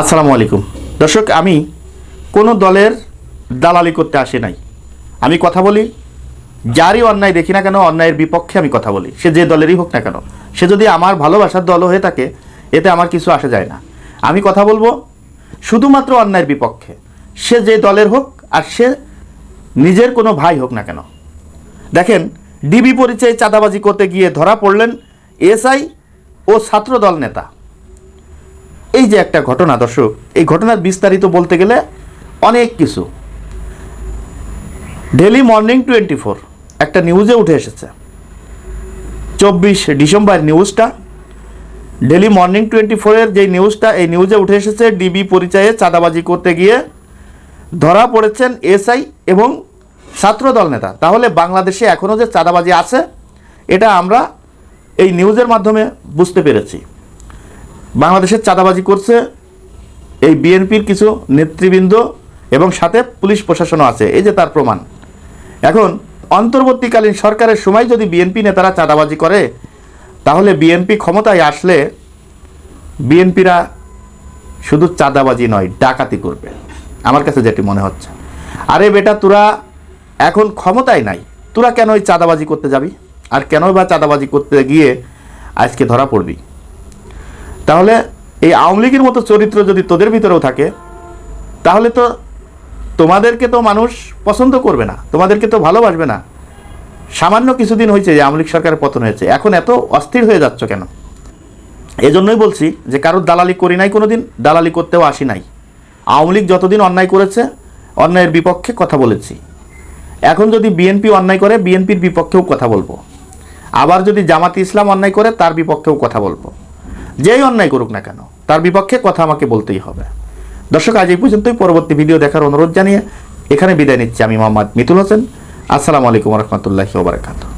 আসসালামু আলাইকুম। দর্শক, আমি কোনো দলের দালালি করতে আসে নাই। আমি কথা বলি, যারই অন্যায় দেখি না কেন, অন্যায়ের বিপক্ষে আমি কথা বলি। সে যে দলেরই হোক না কেন, সে যদি আমার ভালোবাসার দল হয়ে থাকে, এতে আমার কিছু আসা যায় না। আমি কথা বলব শুধুমাত্র অন্যায়ের বিপক্ষে। সে যে দলের হোক, আর সে নিজের কোনো ভাই হোক না কেন। দেখেন, ডিবি পরিচয়ে চাঁদাবাজি করতে গিয়ে ধরা পড়লেন এসআই ও ছাত্রদল নেতা। এই যে একটা ঘটনা, দর্শক, এই ঘটনার বিস্তারিত বলতে গেলে অনেক কিছু। ডেলি মর্নিং টোয়েন্টি ফোর একটা নিউজে উঠে এসেছে। চব্বিশ ডিসেম্বর নিউজটা ডেলি মর্নিং টোয়েন্টি ফোরের যে নিউজটা এই নিউজে উঠে এসেছে ডিবি পরিচয়ে চাঁদাবাজি করতে গিয়ে ধরা পড়েছেন এসআই এবং ছাত্রদল নেতা। তাহলে বাংলাদেশে এখনও যে চাঁদাবাজি আছে, এটা আমরা এই নিউজের মাধ্যমে বুঝতে পেরেছি। বাংলাদেশের চাঁদাবাজি করছে এই বিএনপির কিছু নেতৃবৃন্দ এবং সাথে পুলিশ প্রশাসনও আছে। এই যে তার প্রমাণ। এখন অন্তর্বর্তীকালীন সরকারের সময় যদি বিএনপি নেতারা চাঁদাবাজি করে, তাহলে বিএনপি ক্ষমতায় আসলে বিএনপিরা শুধু চাঁদাবাজি নয়, ডাকাতি করবে। আমার কাছে যেটি মনে হচ্ছে। আরে বেটা, তোরা এখন ক্ষমতায় নাই। তোরা কেন ওই চাঁদাবাজি করতে যাবি? আর কেনই বা চাঁদাবাজি করতে গিয়ে আজকে ধরা পড়বি? তাহলে এই আওয়ামী লীগের মতো চরিত্র যদি তোদের ভিতরেও থাকে, তাহলে তো তোমাদেরকে তো মানুষ পছন্দ করবে না, তোমাদেরকে তো ভালোবাসবে না। সামান্য কিছুদিন হয়েছে যে আওয়ামী লীগ সরকারের পতন হয়েছে, এখন এত অস্থির হয়ে যাচ্ছ কেন? এজন্যই বলছি যে কারোর দালালি করি নাই কোনোদিন, দালালি করতেও আসি নাই। আওয়ামী লীগ যতদিন অন্যায় করেছে, অন্যায়ের বিপক্ষে কথা বলেছি। এখন যদি বিএনপি অন্যায় করে, বিএনপির বিপক্ষেও কথা বলব। আবার যদি জামাতি ইসলাম অন্যায় করে, তার বিপক্ষেও কথা বলব। যেই অন্যায় করুক না কেন, তার বিপক্ষে কথা আমাকে বলতেই হবে। দর্শক, আজ এই পর্যন্তই। পরবর্তী ভিডিও দেখার অনুরোধ জানিয়ে এখানে বিদায় নিচ্ছি আমি মোহাম্মদ মিতুল হোসেন। আসসালামু আলাইকুম রহমতুল্লাহি ওবরাকাতুহ